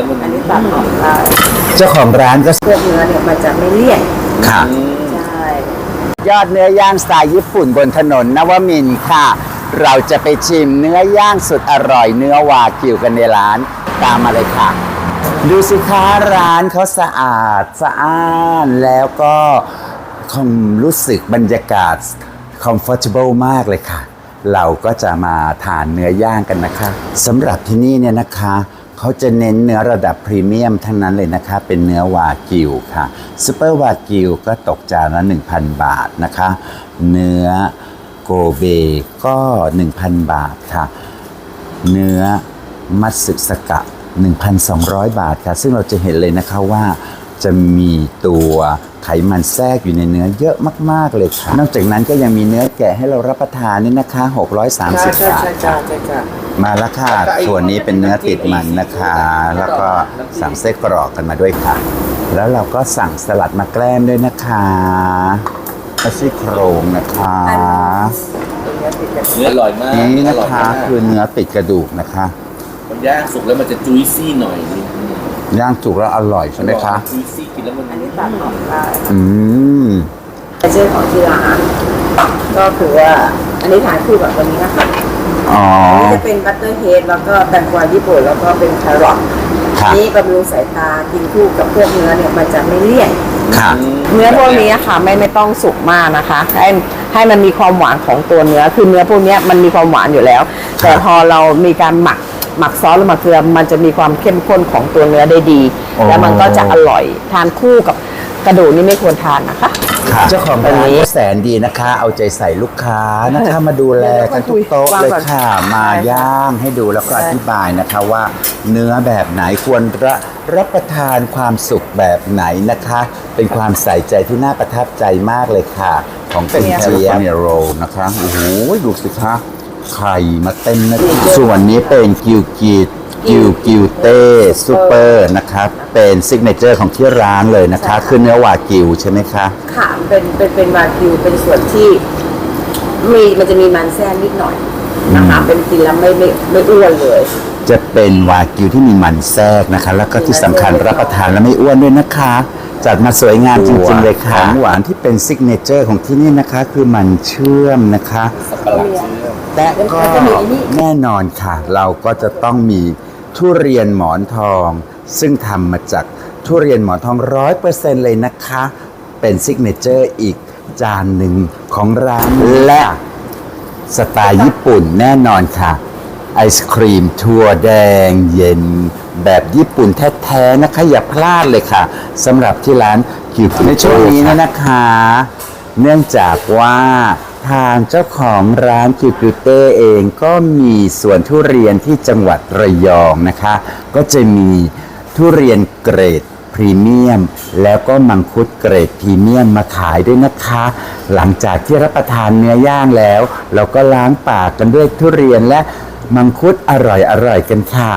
แล้วมันอันนี้ตัดออกได้เจ้าของร้านก็พวกเนื้อเนี่ยมันจะไม่เลี่ยนค่ะใช่ยอดเนื้อย่างสไตล์ญี่ปุ่นบนถนนนวมินทร์ค่ะ เราจะไปชิมเนื้อย่างสุดอร่อยเนื้อวากิวกันในร้านตามมาเลยค่ะ ดูสิคะร้านเขาสะอาดสะอ้านแล้วก็คงรู้สึกบรรยากาศ comfortable มากเลยค่ะ เราก็จะมาทานเนื้อย่างกันนะคะสำหรับที่นี่เนี่ยนะคะ เขาจะเน้นเนื้อระดับพรีเมียมทั้งนั้นเลยนะคะ เป็นเนื้อวากิวค่ะซูเปอร์วากิวก็ตกจานละ 1,000 บาทนะคะ เนื้อโกเบก็ 1,000 บาทค่ะ เนื้อมัตสึสกะ 1,200 บาทค่ะ ซึ่งเราจะเห็นเลยนะคะว่าจะมีตัวไขมันแทรกอยู่ในเนื้อเยอะมาก ๆ เลยค่ะ นอกจากนั้นก็ยังมีเนื้อแกะให้เรารับประทานนี่นะคะ 630 บาทค่ะ มาแล้วค่ะ ส่วนนี้เป็นเนื้อติดมันนะคะ แล้วก็สั่งไส้กรอกกันมาด้วยค่ะ แล้วเราก็สั่งสลัดมาแกล้มด้วยนะคะและซี่โครงนะคะเนื้ออร่อยมากนี่อนะร่อยคะมากคือเนื้อติดกระดูกนะคะมันย่างสุกแล้วมันจะจุยซี่หน่อยนึงย่างสุกแล้วอร่อยใช่ไหมคะจุยซี่กินแล้วมันอันนี้ตัดออกได้อืมเชื่อของที่ร้านก็คือว่าอันนี้ทานคู่กับตัวนี้นะคะ อ๋ออันนี้จะเป็นบัตเตอร์เฮดแล้วก็แตงกวาญี่ปุ่นแล้วก็เป็นแครอทค่ะนี่บำรุงสายตากินคู่กับพวกเนื้อเนี่ยมันจะไม่เลี่ยน ค่ะ เนื้อพวกนี้ค่ะไม่ไม่ต้องสุกมากนะคะ ให้ให้มันมีความหวานของตัวเนื้อคือเนื้อพวกเนี้ยมันมีความหวานอยู่แล้ว แต่พอเรามีการหมักหมักซอสหรือหมักเกลือมันจะมีความเข้มข้นของตัวเนื้อได้ดี อ๋อ แล้วมันก็จะอร่อยทานคู่กับกระดูกนี่ไม่ควรทานนะคะ ค่ะเจ้าของร้านอันนี้ก็แสนดีนะคะ เอาใจใส่ลูกค้านะคะ มาดูแลกันทุกโต๊ะเลยค่ะ มาย่างให้ดูแล้วก็อธิบายนะคะว่า เนื้อแบบไหนควรรับรับประทานความสุขแบบไหนนะคะ เป็นความใส่ใจที่น่าประทับใจมากเลยค่ะ ของคุณเจียบโรนะคะโอ้โหดูสิคะไข่มาเต็มนะส่วนนี้เป็นกิวกีด กิวกิวเต้ซูเปอร์นะคะเป็นซิกเนเจอร์ของที่ร้านเลยนะคะ คือเนื้อวากิวใช่ไหมคะ ค่ะ เป็นเป็นเป็นวากิวเป็นส่วนที่มีมันจะมีมันแทรกนิดหน่อยนะคะเป็นกินแล้วไม่ไม่ไม่อ้วนเลยจะเป็นวากิวที่มีมันแทรกนะคะ แล้วก็ที่สำคัญรับประทานแล้วไม่อ้วนด้วยนะคะ จัดมาสวยงามจริงๆเลยค่ะของหวานที่เป็นซิกเนเจอร์ของที่นี่นะคะ คือมันเชื่อมนะคะสับปะรดเชื่อมแต่ก็แน่นอนค่ะ เราก็จะต้องมี ทุเรียนหมอนทอง ซึ่งทำมาจากทุเรียนหมอนทองร้อยเปอร์เซ็นต์เลยนะคะ เป็นซิกเนเจอร์อีกจานหนึ่งของร้านและสไตล์ญี่ปุ่นแน่นอนค่ะ ไอศครีมถั่วแดงเย็น แบบญี่ปุ่นแท้ๆนะคะ อย่าพลาดเลยค่ะสำหรับที่ร้านคิวในช่วงนี้นยนะคะ เนื่องจากว่า ทางเจ้าของร้านคิวคิวเต้เองก็มีสวนทุเรียนที่จังหวัดระยองนะคะ ก็จะมีทุเรียนเกรดพรีเมียม แล้วก็มังคุดเกรดพรีเมียมมาขายด้วยนะคะ หลังจากที่รับประทานเนื้อย่างแล้ว เราก็ล้างปากกันด้วยทุเรียนและมังคุดอร่อยๆกันค่ะ